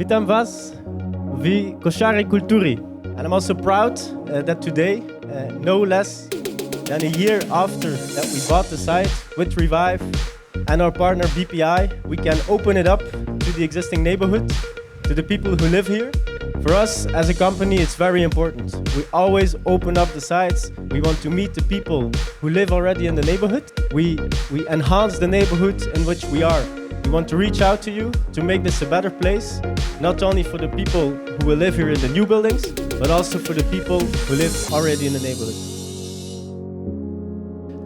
Witam Was w Koszary Kultury. And I'm also proud uh, that today, uh, no less than a year after that we bought the site with Revive and our partner BPI, we can open it up to the existing neighborhood, to the people who live here. For us as a company, it's very important. We always open up the sites. We want to meet the people who live already in the neighborhood. We, we enhance the neighborhood in which we are. We want to reach out to you to make this a better place, not only for the people who will live here in the new buildings, but also for the people who live already in the neighborhood.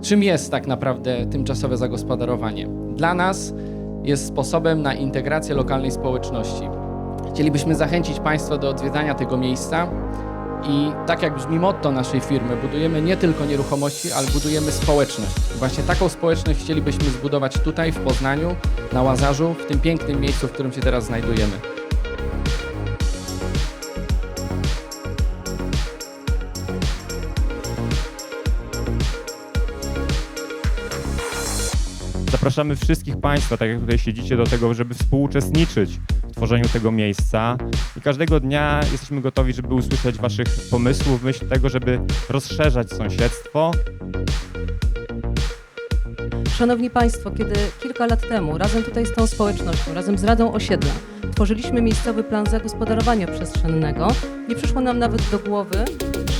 Czym jest tak naprawdę tymczasowe zagospodarowanie? Dla nas jest sposobem na integrację lokalnej społeczności. Chcielibyśmy zachęcić Państwa do odwiedzania tego miejsca i tak jak brzmi motto naszej firmy, budujemy nie tylko nieruchomości, ale budujemy społeczność. Właśnie taką społeczność chcielibyśmy zbudować tutaj w Poznaniu, na Łazarzu, w tym pięknym miejscu, w którym się teraz znajdujemy. Zapraszamy wszystkich Państwa, tak jak tutaj siedzicie, do tego, żeby współuczestniczyć w tworzeniu tego miejsca. I każdego dnia jesteśmy gotowi, żeby usłyszeć Waszych pomysłów, myśl tego, żeby rozszerzać sąsiedztwo, Szanowni Państwo, kiedy kilka lat temu razem tutaj z tą społecznością, razem z Radą Osiedla tworzyliśmy miejscowy plan zagospodarowania przestrzennego, nie przyszło nam nawet do głowy,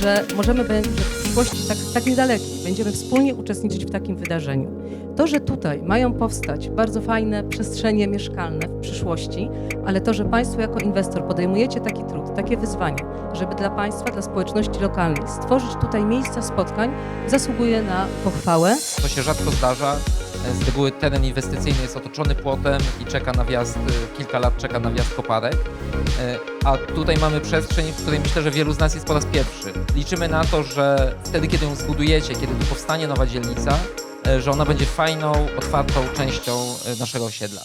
że możemy w przyszłości tak, tak niedalekiej będziemy wspólnie uczestniczyć w takim wydarzeniu. To, że tutaj mają powstać bardzo fajne przestrzenie mieszkalne w przyszłości, ale to, że Państwo jako inwestor podejmujecie taki trud, takie wyzwanie, żeby dla Państwa, dla społeczności lokalnej stworzyć tutaj miejsca spotkań, zasługuje na pochwałę. To się rzadko zdarza. Z reguły teren inwestycyjny jest otoczony płotem i czeka na wjazd, y, kilka lat czeka na wjazd koparek. Y, A tutaj mamy przestrzeń, w której myślę, że wielu z nas jest po raz pierwszy. Liczymy na to, że wtedy, kiedy ją zbudujecie, kiedy tu powstanie nowa dzielnica, że ona będzie fajną, otwartą częścią naszego osiedla.